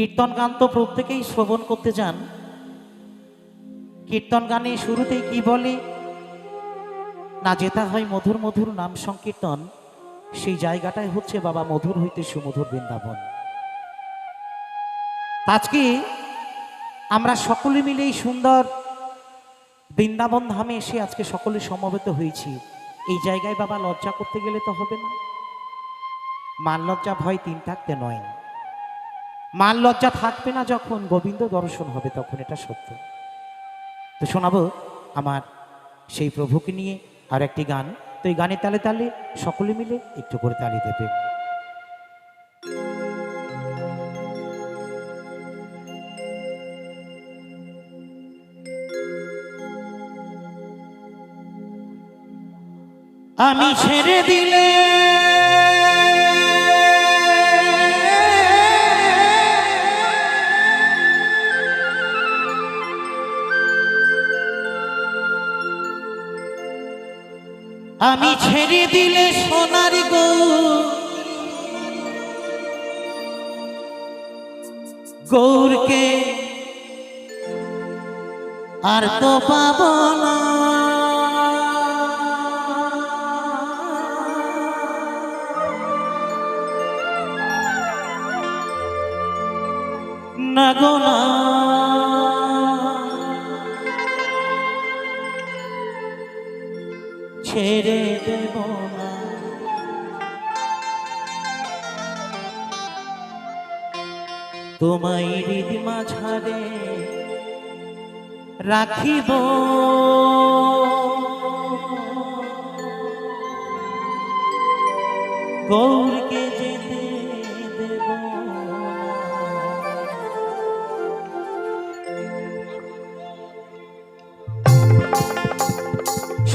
কীর্তন গান তো প্রত্যেকেই শ্রবণ করতে যান কীর্তন গানে শুরুতেই কি বলে? না যেটা হয় মধুর মধুর নাম সংকীর্তন, সেই জায়গাটাই হচ্ছে বাবা মধুর হইতে সুমধুর বৃন্দাবন। আজকে আমরা সকলে মিলে এই সুন্দর বৃন্দাবন ধামে এসে আজকে সকলে সমবেত হয়েছি। এই জায়গায় বাবা লজ্জা করতে গেলে তো হবে না। মান লজ্জা ভয় তিন থাকতে নয়। মান লজ্জা থাকবে না যখন গোবিন্দ দর্শন হবে তখন, এটা সত্য। তো শোনাবো আমার সেই প্রভুকে নিয়ে আর একটি গান। তো এই গানে তালে তালে সকলে মিলে একটু করে তালি দেবে। আমি ছেড়ে দিলে আমি ছেড়ে দিলে সোনার গো গৌরকে আর তো পাব না। না। দেব না তোমায় হৃদ মাঝারে রাখিব। গৌরকে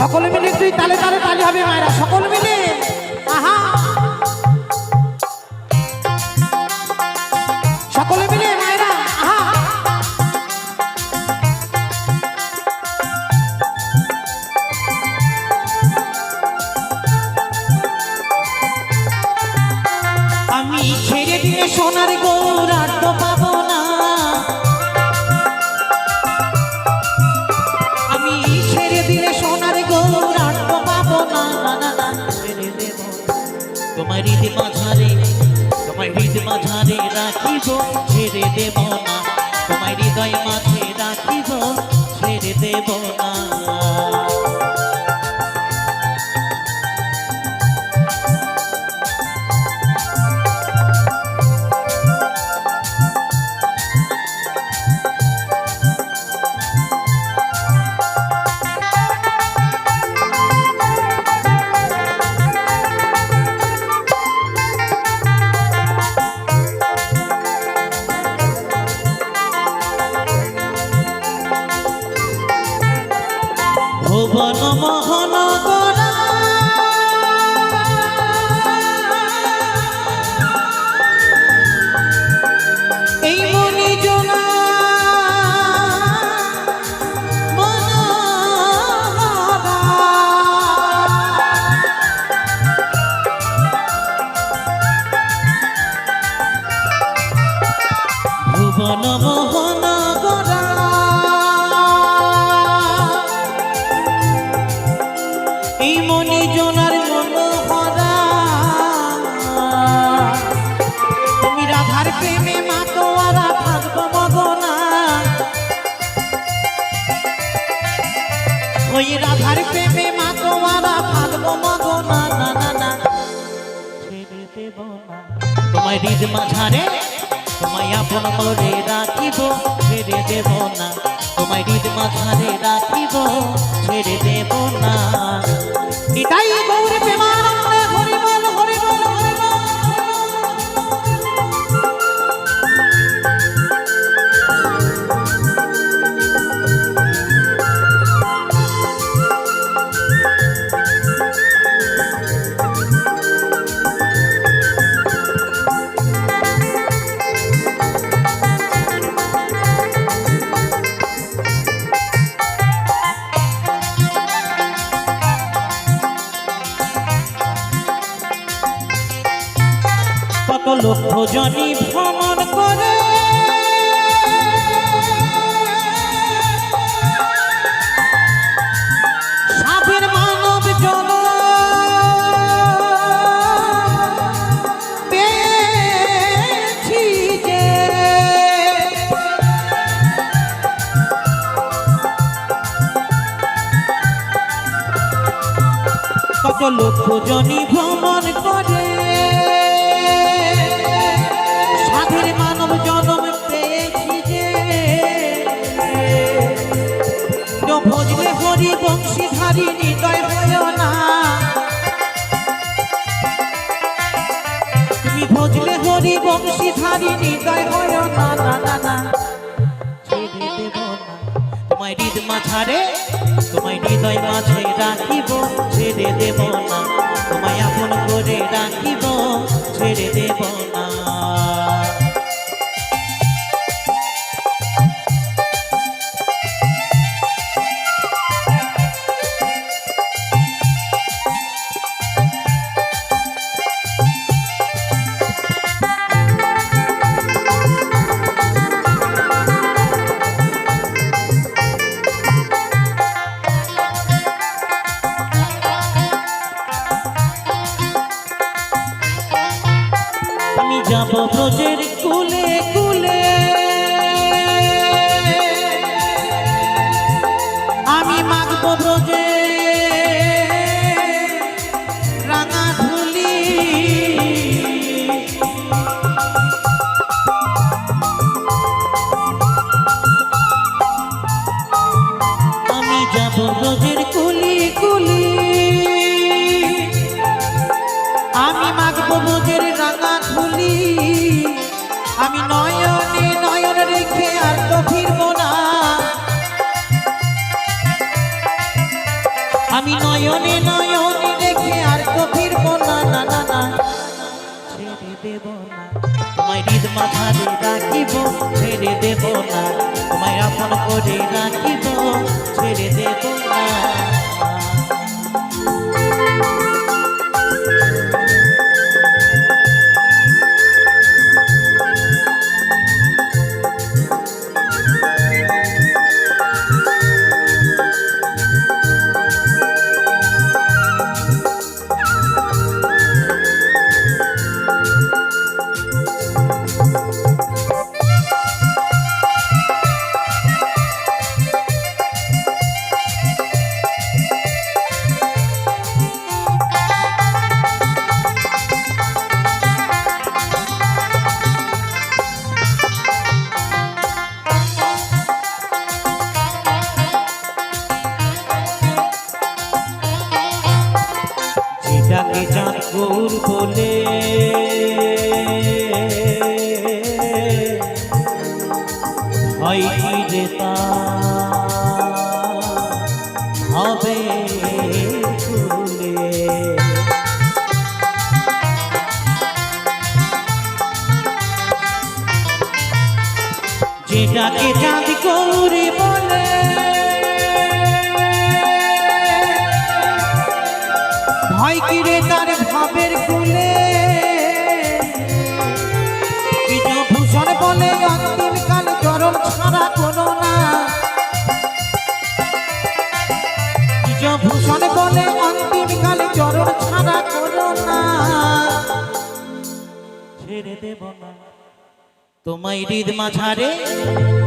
সকলে মিলে তুই তালে তালে তালে হবে মায়েরা সকল মিলে। তোমার হৃদ মাঝারে তোমার হৃদ মাঝারে রাখিব ছেড়ে দেব না। ওই রাধার প্রেমে মাতোয়ারা থাকব মগনা না না না। ছেড়ে দেব না তোমায় হৃদ মাঝারে, তোমায় আপন করে রাখিব, ছেড়ে দেব না। তোমায় হৃদ মাঝারে রাখিব, ছেড়ে দেব না। নিতাই গৌর প্রেমানন্দে জনি ভ্রমণ করে। সাধের মানব জন পেয়েছি যে। কত লক্ষ জনি ভ্রমণ করে। তোমায় হৃদ মাঝারে তোমায় হৃদয় মাঝে রাখিব ছেড়ে দেব না। যাব ব্রজের কুলে কুলে নয়নে নয়নে দেখে আর তো ফিরব না না না। না ছেড়ে দেব না। তোমায় হৃদ মাথারে রাখিব, ছেড়ে দেব না। তোমায় আপন করে রাখিব, ছেড়ে দেব না। হবে ফুলে। যেটাকে চাঁদ গৌরী বলে, ভয় কিরে তার ভাবের কুলে ভূষণ বলে অন্তিম কাল চরণ ছাড়া কোনো না। ভূষণ বলে অন্তিম কাল চরণ ছাড়া কোনো না। ছেড়ে দেব না। তোমায় হৃদ মাঝারে,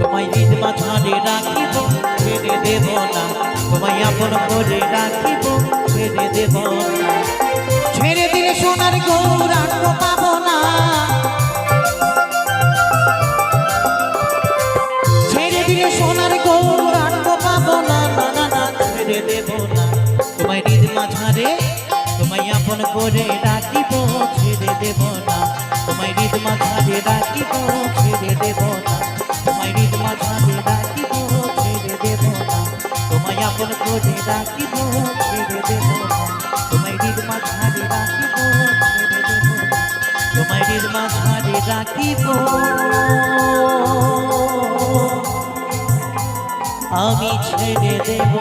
তোমায় হৃদ মাঝারে রাখিব, ছেড়ে দেব না। তোমায় আপন করে রাখিব, ছেড়ে দেব না। ছেড়ে দিলে সোনার গৌরাঙ্গ পাব না। ছেড়ে দিলে সোনার আপন করে রাখিব ছেড়ে দেব না। তোমায় হৃদ মাঝারে রাখিব ছেড়ে দেব না। তোমায় হৃদ মাঝারে রাখিব ছেড়ে দেব না। তোমায় আপন করে রাখিব ছেড়ে দেব না। তোমায় হৃদ মাঝারে রাখিব ছেড়ে দেব না। তোমায় হৃদ মাঝারে রাখিব আমি ছেড়ে দেব।